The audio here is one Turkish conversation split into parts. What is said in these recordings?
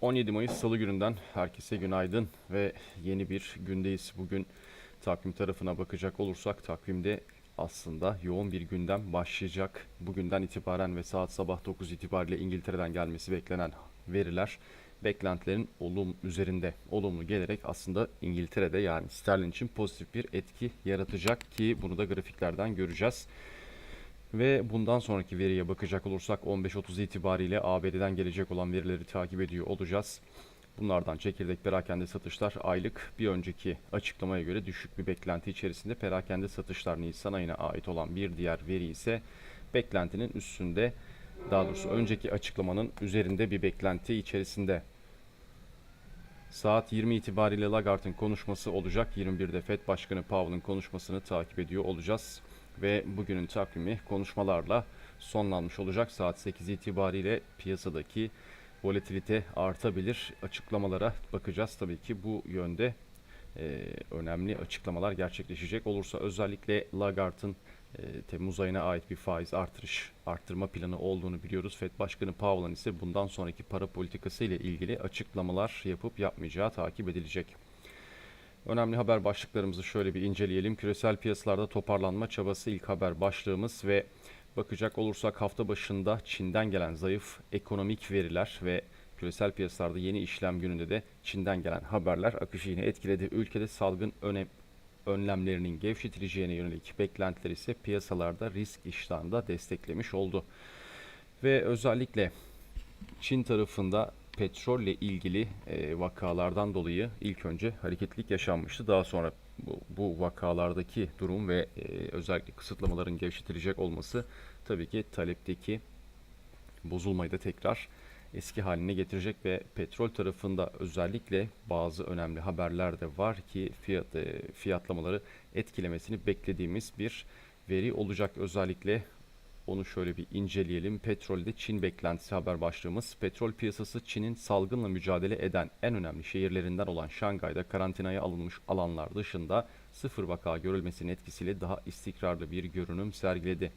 17 Mayıs Salı gününden herkese günaydın ve yeni bir gündeyiz. Bugün takvim tarafına bakacak olursak takvimde aslında yoğun bir gündem başlayacak. Bugünden itibaren ve saat sabah 9 itibariyle İngiltere'den gelmesi beklenen veriler beklentilerin olum üzerinde olumlu gelerek aslında İngiltere'de yani sterlin için pozitif bir etki yaratacak ki bunu da grafiklerden göreceğiz. Ve bundan sonraki veriye bakacak olursak 15.30 itibariyle ABD'den gelecek olan verileri takip ediyor olacağız. Bunlardan çekirdek perakende satışlar aylık bir önceki açıklamaya göre düşük bir beklenti içerisinde perakende satışlar Nisan ayına ait olan bir diğer veri ise beklentinin üstünde daha doğrusu önceki açıklamanın üzerinde bir beklenti içerisinde. Saat 20 itibariyle Lagarde'ın konuşması olacak. 21'de Fed Başkanı Powell'ın konuşmasını takip ediyor olacağız. Ve bugünün takvimi konuşmalarla sonlanmış olacak. Saat 8 itibariyle piyasadaki volatilite artabilir. Açıklamalara bakacağız. Tabii ki bu yönde e, önemli açıklamalar gerçekleşecek olursa özellikle Lagarde'ın e, Temmuz ayına ait bir faiz artırış arttırma planı olduğunu biliyoruz. Fed Başkanı Powell'ın ise bundan sonraki para politikası ile ilgili açıklamalar yapıp yapmayacağı takip edilecek. Önemli haber başlıklarımızı şöyle bir inceleyelim. Küresel piyasalarda toparlanma çabası ilk haber başlığımız ve bakacak olursak hafta başında Çin'den gelen zayıf ekonomik veriler ve küresel piyasalarda yeni işlem gününde de Çin'den gelen haberler akışı yine etkiledi. Ülkede salgın önem önlemlerinin gevşetileceğine yönelik beklentiler ise piyasalarda risk iştahında desteklemiş oldu. Ve özellikle Çin tarafında petrolle ilgili e, vakalardan dolayı ilk önce hareketlilik yaşanmıştı. Daha sonra bu, bu vakalardaki durum ve e, özellikle kısıtlamaların gevşetilecek olması tabii ki talepteki bozulmayı da tekrar eski haline getirecek ve petrol tarafında özellikle bazı önemli haberler de var ki fiyat e, fiyatlamaları etkilemesini beklediğimiz bir veri olacak. Özellikle onu şöyle bir inceleyelim. Petrolde Çin beklentisi haber başlığımız. Petrol piyasası Çin'in salgınla mücadele eden en önemli şehirlerinden olan Şangay'da karantinaya alınmış alanlar dışında sıfır vaka görülmesinin etkisiyle daha istikrarlı bir görünüm sergiledi.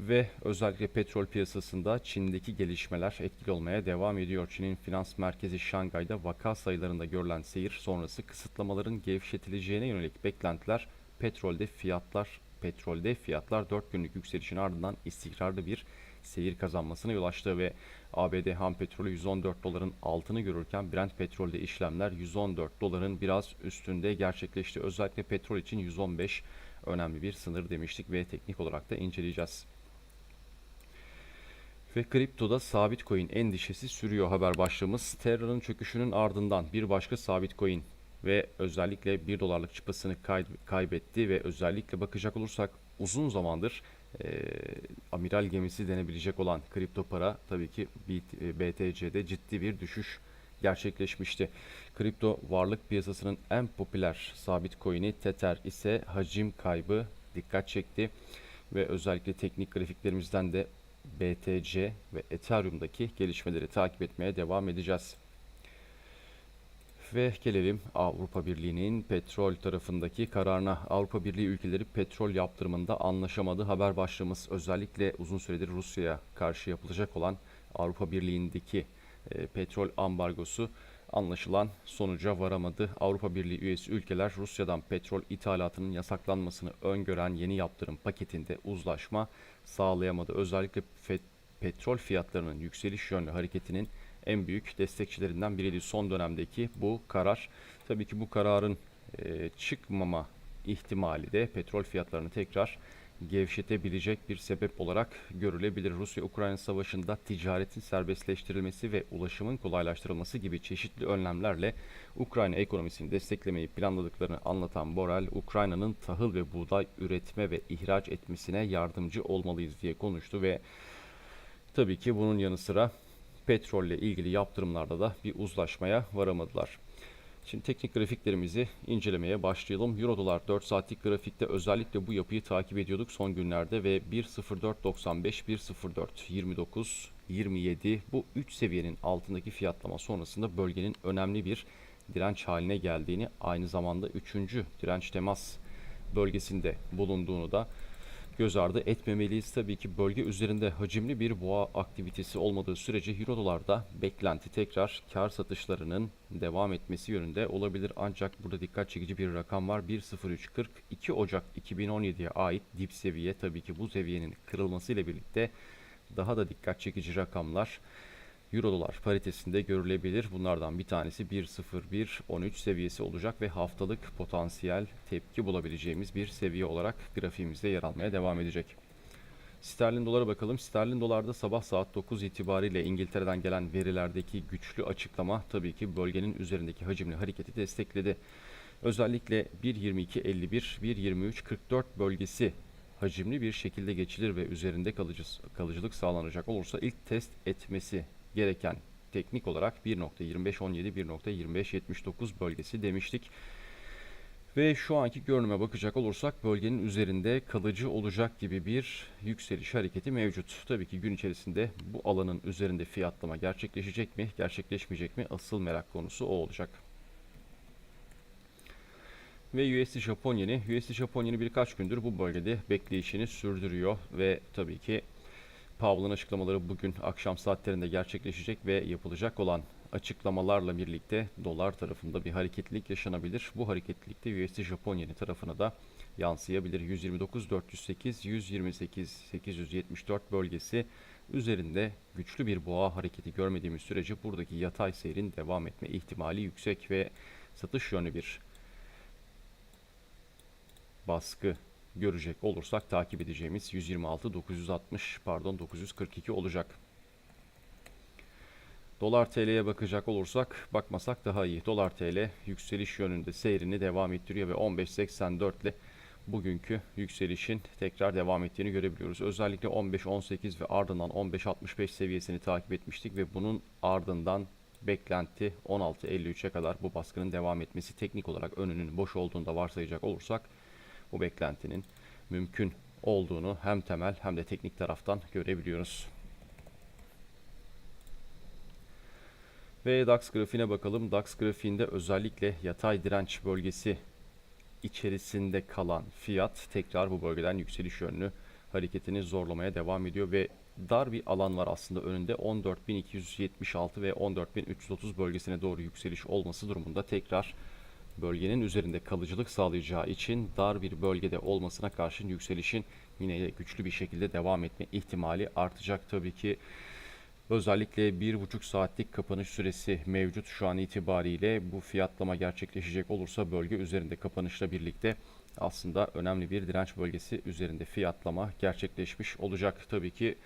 Ve özellikle petrol piyasasında Çin'deki gelişmeler etkili olmaya devam ediyor. Çin'in finans merkezi Şangay'da vaka sayılarında görülen seyir sonrası kısıtlamaların gevşetileceğine yönelik beklentiler petrolde fiyatlar petrolde fiyatlar 4 günlük yükselişin ardından istikrarlı bir seyir kazanmasına yol açtı ve ABD ham petrolü 114 doların altını görürken Brent petrolde işlemler 114 doların biraz üstünde gerçekleşti. Özellikle petrol için 115 önemli bir sınır demiştik ve teknik olarak da inceleyeceğiz. Ve kriptoda sabit coin endişesi sürüyor haber başlığımız. Terra'nın çöküşünün ardından bir başka sabit coin ve özellikle 1 dolarlık çıpasını kay kaybetti ve özellikle bakacak olursak uzun zamandır e, amiral gemisi denebilecek olan kripto para tabii ki BTC'de ciddi bir düşüş gerçekleşmişti. Kripto varlık piyasasının en popüler sabit coin'i Tether ise hacim kaybı dikkat çekti ve özellikle teknik grafiklerimizden de BTC ve Ethereum'daki gelişmeleri takip etmeye devam edeceğiz. Ve gelelim Avrupa Birliği'nin petrol tarafındaki kararına. Avrupa Birliği ülkeleri petrol yaptırımında anlaşamadı. Haber başlığımız özellikle uzun süredir Rusya'ya karşı yapılacak olan Avrupa Birliği'ndeki e, petrol ambargosu anlaşılan sonuca varamadı. Avrupa Birliği üyesi ülkeler Rusya'dan petrol ithalatının yasaklanmasını öngören yeni yaptırım paketinde uzlaşma sağlayamadı. Özellikle petrol fiyatlarının yükseliş yönlü hareketinin en büyük destekçilerinden biriydi son dönemdeki bu karar. Tabii ki bu kararın e, çıkmama ihtimali de petrol fiyatlarını tekrar gevşetebilecek bir sebep olarak görülebilir. Rusya-Ukrayna savaşında ticaretin serbestleştirilmesi ve ulaşımın kolaylaştırılması gibi çeşitli önlemlerle Ukrayna ekonomisini desteklemeyi planladıklarını anlatan Borrell, Ukrayna'nın tahıl ve buğday üretme ve ihraç etmesine yardımcı olmalıyız diye konuştu ve tabii ki bunun yanı sıra petrolle ilgili yaptırımlarda da bir uzlaşmaya varamadılar. Şimdi teknik grafiklerimizi incelemeye başlayalım. Euro dolar 4 saatlik grafikte özellikle bu yapıyı takip ediyorduk son günlerde ve 1.0495, 1.04, 29, 27 bu 3 seviyenin altındaki fiyatlama sonrasında bölgenin önemli bir direnç haline geldiğini aynı zamanda 3. direnç temas bölgesinde bulunduğunu da göz ardı etmemeliyiz. Tabii ki bölge üzerinde hacimli bir boğa aktivitesi olmadığı sürece Euro dolarda beklenti tekrar kar satışlarının devam etmesi yönünde olabilir. Ancak burada dikkat çekici bir rakam var. 1.0340 2 Ocak 2017'ye ait dip seviye tabii ki bu seviyenin kırılması ile birlikte daha da dikkat çekici rakamlar Euro dolar paritesinde görülebilir. Bunlardan bir tanesi 1.0113 seviyesi olacak ve haftalık potansiyel tepki bulabileceğimiz bir seviye olarak grafiğimizde yer almaya devam edecek. Sterlin dolara bakalım. Sterlin dolarda sabah saat 9 itibariyle İngiltere'den gelen verilerdeki güçlü açıklama tabii ki bölgenin üzerindeki hacimli hareketi destekledi. Özellikle 1.22.51, 1.23.44 bölgesi hacimli bir şekilde geçilir ve üzerinde kalıcı, kalıcılık sağlanacak olursa ilk test etmesi gereken teknik olarak 1.2517 1.2579 bölgesi demiştik. Ve şu anki görünüme bakacak olursak bölgenin üzerinde kalıcı olacak gibi bir yükseliş hareketi mevcut. Tabii ki gün içerisinde bu alanın üzerinde fiyatlama gerçekleşecek mi, gerçekleşmeyecek mi? Asıl merak konusu o olacak. Ve USD Japon yeni. USD Japon yeni birkaç gündür bu bölgede bekleyişini sürdürüyor ve tabii ki Powell'ın açıklamaları bugün akşam saatlerinde gerçekleşecek ve yapılacak olan açıklamalarla birlikte dolar tarafında bir hareketlilik yaşanabilir. Bu hareketlilikte USD Japon tarafına da yansıyabilir. 129 408 128 874 bölgesi üzerinde güçlü bir boğa hareketi görmediğimiz sürece buradaki yatay seyrin devam etme ihtimali yüksek ve satış yönlü bir baskı görecek olursak takip edeceğimiz 126 960 pardon 942 olacak. Dolar TL'ye bakacak olursak bakmasak daha iyi. Dolar TL yükseliş yönünde seyrini devam ettiriyor ve 15.84 ile bugünkü yükselişin tekrar devam ettiğini görebiliyoruz. Özellikle 15.18 ve ardından 15.65 seviyesini takip etmiştik ve bunun ardından beklenti 16.53'e kadar bu baskının devam etmesi teknik olarak önünün boş olduğunda varsayacak olursak bu beklentinin mümkün olduğunu hem temel hem de teknik taraftan görebiliyoruz. Ve DAX grafiğine bakalım. DAX grafiğinde özellikle yatay direnç bölgesi içerisinde kalan fiyat tekrar bu bölgeden yükseliş yönlü hareketini zorlamaya devam ediyor ve dar bir alan var aslında önünde 14.276 ve 14.330 bölgesine doğru yükseliş olması durumunda tekrar bölgenin üzerinde kalıcılık sağlayacağı için dar bir bölgede olmasına karşın yükselişin yine güçlü bir şekilde devam etme ihtimali artacak. Tabii ki özellikle bir buçuk saatlik kapanış süresi mevcut şu an itibariyle bu fiyatlama gerçekleşecek olursa bölge üzerinde kapanışla birlikte aslında önemli bir direnç bölgesi üzerinde fiyatlama gerçekleşmiş olacak. Tabii ki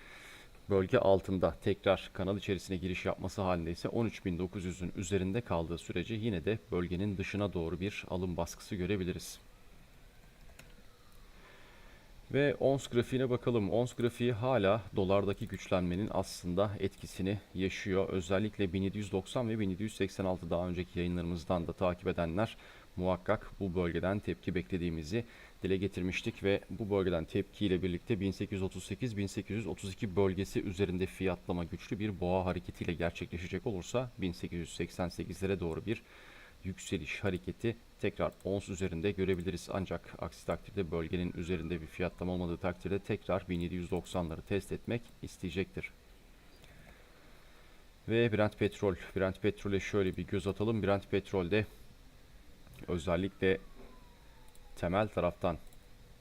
bölge altında tekrar kanal içerisine giriş yapması halinde ise 13.900'ün üzerinde kaldığı sürece yine de bölgenin dışına doğru bir alım baskısı görebiliriz. Ve ons grafiğine bakalım. Ons grafiği hala dolardaki güçlenmenin aslında etkisini yaşıyor. Özellikle 1790 ve 1786 daha önceki yayınlarımızdan da takip edenler muhakkak bu bölgeden tepki beklediğimizi dile getirmiştik ve bu bölgeden tepkiyle birlikte 1838-1832 bölgesi üzerinde fiyatlama güçlü bir boğa hareketiyle gerçekleşecek olursa 1888'lere doğru bir yükseliş hareketi tekrar ons üzerinde görebiliriz. Ancak aksi takdirde bölgenin üzerinde bir fiyatlama olmadığı takdirde tekrar 1790'ları test etmek isteyecektir. Ve Brent petrol. Brent petrole şöyle bir göz atalım. Brent petrolde özellikle temel taraftan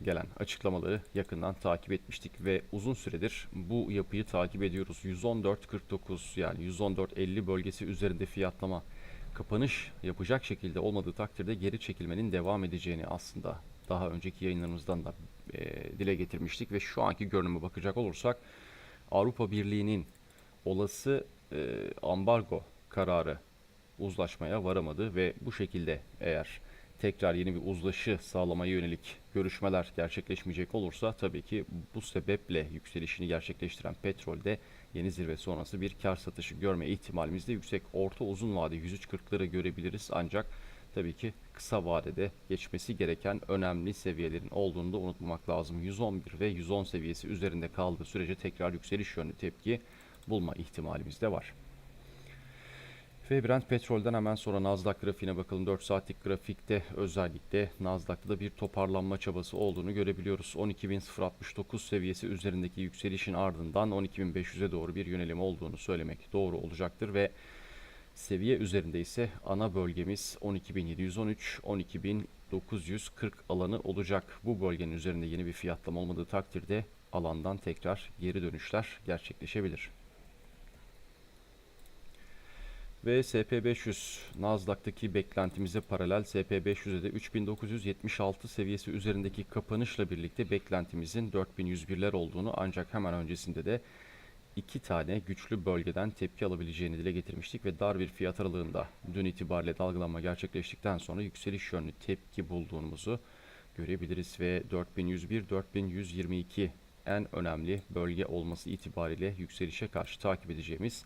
gelen açıklamaları yakından takip etmiştik ve uzun süredir bu yapıyı takip ediyoruz. 114.49 yani 114.50 bölgesi üzerinde fiyatlama kapanış yapacak şekilde olmadığı takdirde geri çekilmenin devam edeceğini aslında daha önceki yayınlarımızdan da e, dile getirmiştik ve şu anki görünüme bakacak olursak Avrupa Birliği'nin olası e, ambargo kararı uzlaşmaya varamadı ve bu şekilde eğer tekrar yeni bir uzlaşı sağlamaya yönelik görüşmeler gerçekleşmeyecek olursa tabii ki bu sebeple yükselişini gerçekleştiren petrolde yeni zirve sonrası bir kar satışı görme ihtimalimiz de yüksek. Orta uzun vade 103.40'ları görebiliriz ancak tabii ki kısa vadede geçmesi gereken önemli seviyelerin olduğunu da unutmamak lazım. 111 ve 110 seviyesi üzerinde kaldığı sürece tekrar yükseliş yönlü tepki bulma ihtimalimiz de var. Ve Brent petrolden hemen sonra Nasdaq grafiğine bakalım. 4 saatlik grafikte özellikle Nasdaq'ta da bir toparlanma çabası olduğunu görebiliyoruz. 12.069 seviyesi üzerindeki yükselişin ardından 12.500'e doğru bir yönelim olduğunu söylemek doğru olacaktır ve seviye üzerinde ise ana bölgemiz 12.713 12.940 alanı olacak. Bu bölgenin üzerinde yeni bir fiyatlama olmadığı takdirde alandan tekrar geri dönüşler gerçekleşebilir. Ve SP500 Nasdaq'taki beklentimize paralel. SP500'e de 3976 seviyesi üzerindeki kapanışla birlikte beklentimizin 4101'ler olduğunu ancak hemen öncesinde de iki tane güçlü bölgeden tepki alabileceğini dile getirmiştik ve dar bir fiyat aralığında dün itibariyle dalgalanma gerçekleştikten sonra yükseliş yönlü tepki bulduğumuzu görebiliriz ve 4101-4122 en önemli bölge olması itibariyle yükselişe karşı takip edeceğimiz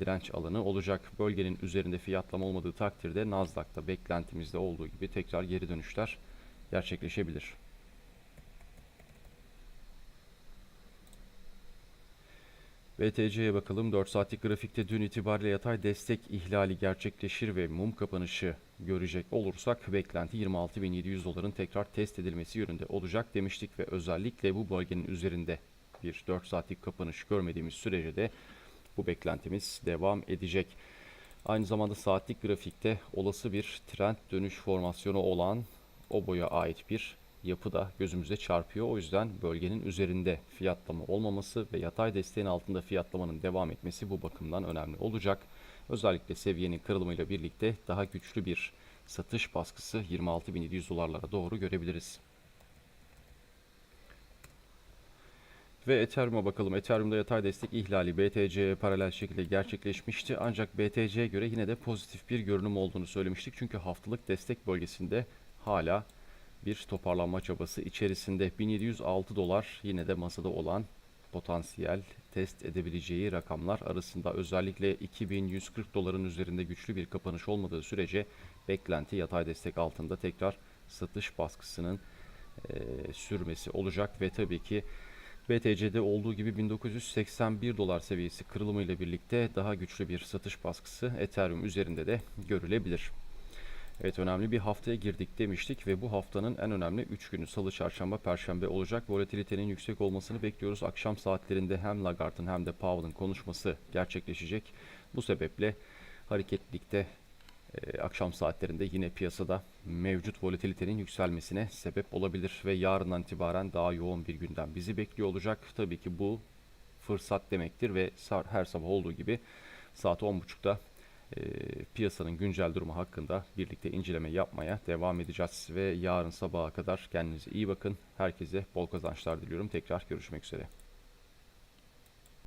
direnç alanı olacak. Bölgenin üzerinde fiyatlama olmadığı takdirde Nasdaq'ta beklentimizde olduğu gibi tekrar geri dönüşler gerçekleşebilir. BTC'ye bakalım. 4 saatlik grafikte dün itibariyle yatay destek ihlali gerçekleşir ve mum kapanışı görecek olursak beklenti 26.700 doların tekrar test edilmesi yönünde olacak demiştik ve özellikle bu bölgenin üzerinde bir 4 saatlik kapanış görmediğimiz sürece de bu beklentimiz devam edecek. Aynı zamanda saatlik grafikte olası bir trend dönüş formasyonu olan o boya ait bir yapı da gözümüze çarpıyor. O yüzden bölgenin üzerinde fiyatlama olmaması ve yatay desteğin altında fiyatlamanın devam etmesi bu bakımdan önemli olacak. Özellikle seviyenin kırılımıyla birlikte daha güçlü bir satış baskısı 26.700 dolarlara doğru görebiliriz. Ve Ethereum'a bakalım. Ethereum'da yatay destek ihlali BTC'ye paralel şekilde gerçekleşmişti. Ancak BTC'ye göre yine de pozitif bir görünüm olduğunu söylemiştik. Çünkü haftalık destek bölgesinde hala bir toparlanma çabası içerisinde 1706 dolar yine de masada olan potansiyel test edebileceği rakamlar arasında özellikle 2140 doların üzerinde güçlü bir kapanış olmadığı sürece beklenti yatay destek altında tekrar satış baskısının e, sürmesi olacak ve tabii ki BTC'de olduğu gibi 1981 dolar seviyesi kırılımıyla birlikte daha güçlü bir satış baskısı Ethereum üzerinde de görülebilir. Evet önemli bir haftaya girdik demiştik ve bu haftanın en önemli 3 günü salı, çarşamba, perşembe olacak. Volatilitenin yüksek olmasını bekliyoruz. Akşam saatlerinde hem Lagarde'ın hem de Powell'ın konuşması gerçekleşecek. Bu sebeple hareketlilikte akşam saatlerinde yine piyasada mevcut volatilitenin yükselmesine sebep olabilir ve yarından itibaren daha yoğun bir gündem bizi bekliyor olacak. Tabii ki bu fırsat demektir ve her sabah olduğu gibi saat 10.30'da e, piyasanın güncel durumu hakkında birlikte inceleme yapmaya devam edeceğiz ve yarın sabaha kadar kendinize iyi bakın. Herkese bol kazançlar diliyorum. Tekrar görüşmek üzere.